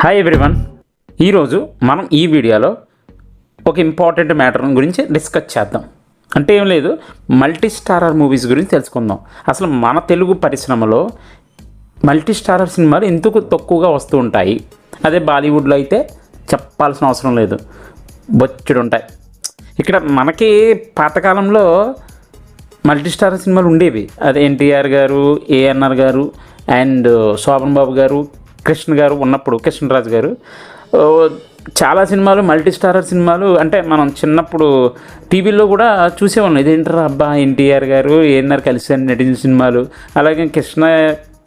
Hi everyone ఈరోజు మనం ఈ వీడియోలో ఒక ఇంపార్టెంట్ మ్యాటర్ గురించి డిస్కస్ చేద్దాం. అంటే ఏం లేదు మల్టీ స్టారర్ మూవీస్ గురించి తెలుసుకుందాం. అసలు మన తెలుగు పరిశ్రమలో మల్టీ స్టారర్ సినిమాలు ఎందుకు తక్కువగా వస్తూ ఉంటాయి? అదే బాలీవుడ్లో అయితే చెప్పాల్సిన అవసరం లేదు. బొచ్చుడు ఉంటాయి. ఇక్కడ మనకి పాతకాలంలో మల్టీ స్టార్ సినిమాలు ఉండేవి. అదే ఎన్టీఆర్ గారు ఏఎన్ఆర్ గారు అండ్ శోభన్ బాబు గారు కృష్ణ గారు ఉన్నప్పుడు కృష్ణరాజు గారు చాలా సినిమాలు మల్టీ స్టారర్ సినిమాలు అంటే మనం చిన్నప్పుడు టీవీలో కూడా చూసేవాళ్ళం. ఇదేంటారా అబ్బా ఎన్టీఆర్ గారు ఏఎన్ఆర్ కలిసి నటించిన సినిమాలు. అలాగే కృష్ణ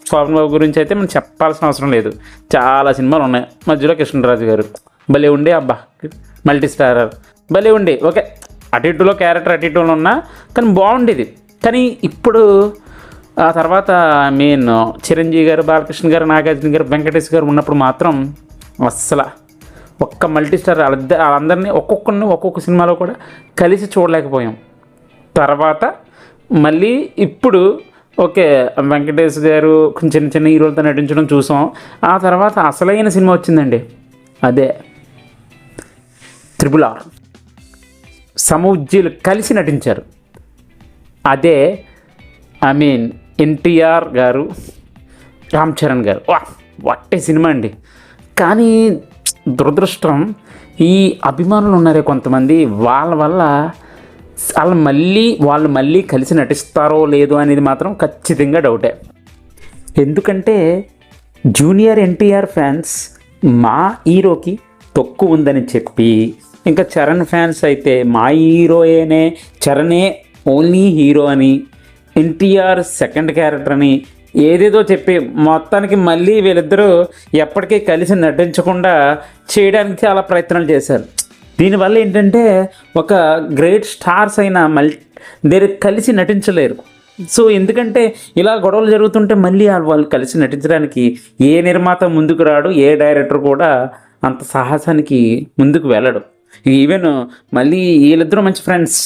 శోభన్ బాబు గురించి అయితే మనం చెప్పాల్సిన అవసరం లేదు. చాలా సినిమాలు ఉన్నాయి. మధ్యలో కృష్ణరాజు గారు భలే ఉండే అబ్బా మల్టీ స్టారర్ భలే ఉండే ఓకే. అటు ఇటులో క్యారెక్టర్ అటు ఇటులో ఉన్నా కానీ బాగుండేది. కానీ ఇప్పుడు ఆ తర్వాత మెయిన్ చిరంజీవి గారు బాలకృష్ణ గారు నాగార్జున గారు వెంకటేష్ గారు ఉన్నప్పుడు మాత్రం అస్సలు ఒక్క మల్టీ స్టార్ వాళ్ళందరినీ ఒక్కొక్కరిని ఒక్కొక్క సినిమాలో కూడా కలిసి చూడలేకపోయాం. తర్వాత మళ్ళీ ఇప్పుడు ఓకే వెంకటేష్ గారు కొంచెం చిన్న చిన్న హీరోలతో నటించడం చూసాం. ఆ తర్వాత అసలైన సినిమా వచ్చిందండి. అదే త్రిపుల్ ఆర్ సమూజ్జీలు కలిసి నటించారు. అదే ఐ మీన్ ఎన్టీఆర్ గారు రామ్ చరణ్ గారు. వా వట్టే సినిమా అండి. కానీ దురదృష్టం ఈ అభిమానులు ఉన్నారే కొంతమంది వాళ్ళ వల్ల వాళ్ళు మళ్ళీ వాళ్ళు మళ్ళీ కలిసి నటిస్తారో లేదో అనేది మాత్రం ఖచ్చితంగా డౌటే. ఎందుకంటే జూనియర్ ఎన్టీఆర్ ఫ్యాన్స్ మా హీరోకి తక్కువ ఉందని చెప్పి ఇంకా చరణ్ ఫ్యాన్స్ అయితే మా హీరోయేనే చరణే ఓన్లీ హీరో అని ఎన్టీఆర్ సెకండ్ క్యారెక్టర్ అని ఏదేదో చెప్పి మొత్తానికి మళ్ళీ వీళ్ళిద్దరూ ఎప్పటికీ కలిసి నటించకుండా చేయడానికి చాలా ప్రయత్నాలు చేశారు. దీనివల్ల ఏంటంటే ఒక గ్రేట్ స్టార్స్ అయిన మల్ దేర్ కలిసి నటించలేరు. సో ఎందుకంటే ఇలా గొడవలు జరుగుతుంటే మళ్ళీ వాళ్ళు వాళ్ళు కలిసి నటించడానికి ఏ నిర్మాత ముందుకు రాడు ఏ డైరెక్టర్ కూడా అంత సాహసానికి ముందుకు వెళ్ళడు. ఈవెన్ మళ్ళీ వీళ్ళిద్దరూ మంచి ఫ్రెండ్స్.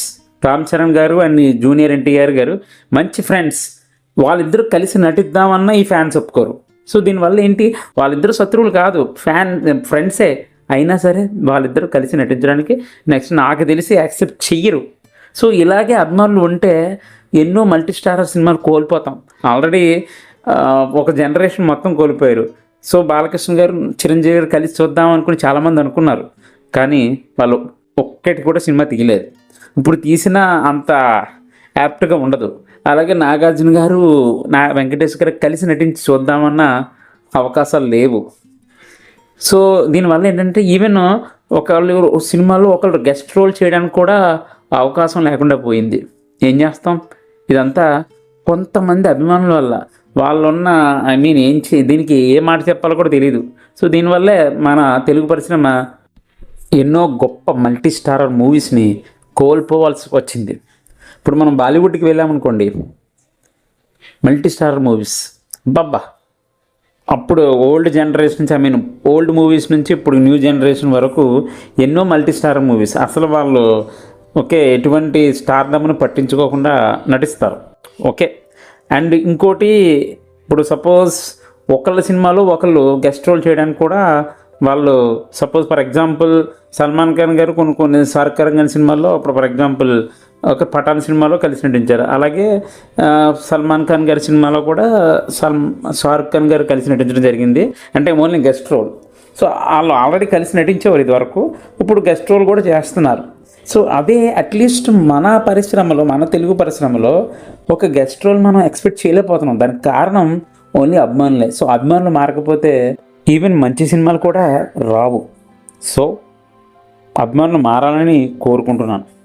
రామ్ చరణ్ గారు అండ్ జూనియర్ ఎన్టీఆర్ గారు మంచి ఫ్రెండ్స్. వాళ్ళిద్దరూ కలిసి నటిద్దామన్నా ఈ ఫ్యాన్స్ ఒప్పుకోరు. సో దీనివల్ల ఏంటి? వాళ్ళిద్దరు శత్రువులు కాదు. ఫ్యాన్ ఫ్రెండ్సే. అయినా సరే వాళ్ళిద్దరూ కలిసి నటించడానికి నెక్స్ట్ నాకు తెలిసి యాక్సెప్ట్ చెయ్యరు. సో ఇలాగే అభిమానులు ఉంటే ఎన్నో మల్టీ స్టారర్ సినిమాలు కోల్పోతాం. ఆల్రెడీ ఒక జనరేషన్ మొత్తం కోల్పోయారు. సో బాలకృష్ణ గారు చిరంజీవి గారు కలిసి చూద్దాం అనుకుని చాలామంది అనుకున్నారు. కానీ వాళ్ళు ఒక్కటి కూడా సినిమా తీయలేదు. ఇప్పుడు తీసిన అంత యాప్ట్గా ఉండదు. అలాగే నాగార్జున గారు నా వెంకటేష్ గారు కలిసి నటించి చూద్దామన్న అవకాశాలు లేవు. సో దీనివల్ల ఏంటంటే ఈవెన్ ఒకళ్ళు సినిమాలో ఒకళ్ళు గెస్ట్ రోల్ చేయడానికి కూడా అవకాశం లేకుండా పోయింది. ఏం చేస్తాం? ఇదంతా కొంతమంది అభిమానుల వల్ల. వాళ్ళున్న ఐ మీన్ ఏం చే దీనికి ఏ మాట చెప్పాలో కూడా తెలియదు సో దీనివల్లే మన తెలుగు పరిశ్రమ ఎన్నో గొప్ప మల్టీ స్టారర్ మూవీస్ని కోల్పోవాల్సి వచ్చింది. ఇప్పుడు మనం బాలీవుడ్కి వెళ్ళామనుకోండి మల్టీ స్టారర్ మూవీస్ బాబ్బా అప్పుడు ఓల్డ్ జనరేషన్ నుంచి ఐ మీన్ ఓల్డ్ మూవీస్ నుంచి ఇప్పుడు న్యూ జనరేషన్ వరకు ఎన్నో మల్టీ స్టార్ మూవీస్ అసలు వాళ్ళు ఓకే ఎటువంటి స్టార్డమ్ను పట్టించుకోకుండా నటిస్తారు. ఓకే. అండ్ ఇంకోటి ఇప్పుడు సపోజ్ ఒకళ్ళ సినిమాలో ఒకళ్ళు గెస్ట్ రోల్ చేయడానికి కూడా వాళ్ళు suppose for example Salman Khan గారు కొన్ని కొన్ని సర్కార్ ఖాన్ సినిమాల్లో ఇప్పుడు ఫర్ ఎగ్జాంపుల్ ఒక పఠాన్ సినిమాలో కలిసి నటించారు. అలాగే సల్మాన్ ఖాన్ గారి సినిమాలో కూడా సల్ షారుఖ్ ఖాన్ గారు కలిసి నటించడం జరిగింది. అంటే ఓన్లీ గెస్ట్ రోల్. సో వాళ్ళు ఆల్రెడీ కలిసి నటించేవారు ఇదివరకు. ఇప్పుడు గెస్ట్ రోల్ కూడా చేస్తున్నారు. సో అదే అట్లీస్ట్ మన పరిశ్రమలో మన తెలుగు పరిశ్రమలో ఒక గెస్ట్ రోల్ మనం ఎక్స్పెక్ట్ చేయలేకపోతున్నాం. దానికి కారణం ఓన్లీ అభిమానులే. సో అభిమానులు మారకపోతే ఈవెన్ మంచి సినిమాలు కూడా రావు. సో అభిమానులు మారాలని కోరుకుంటున్నాను.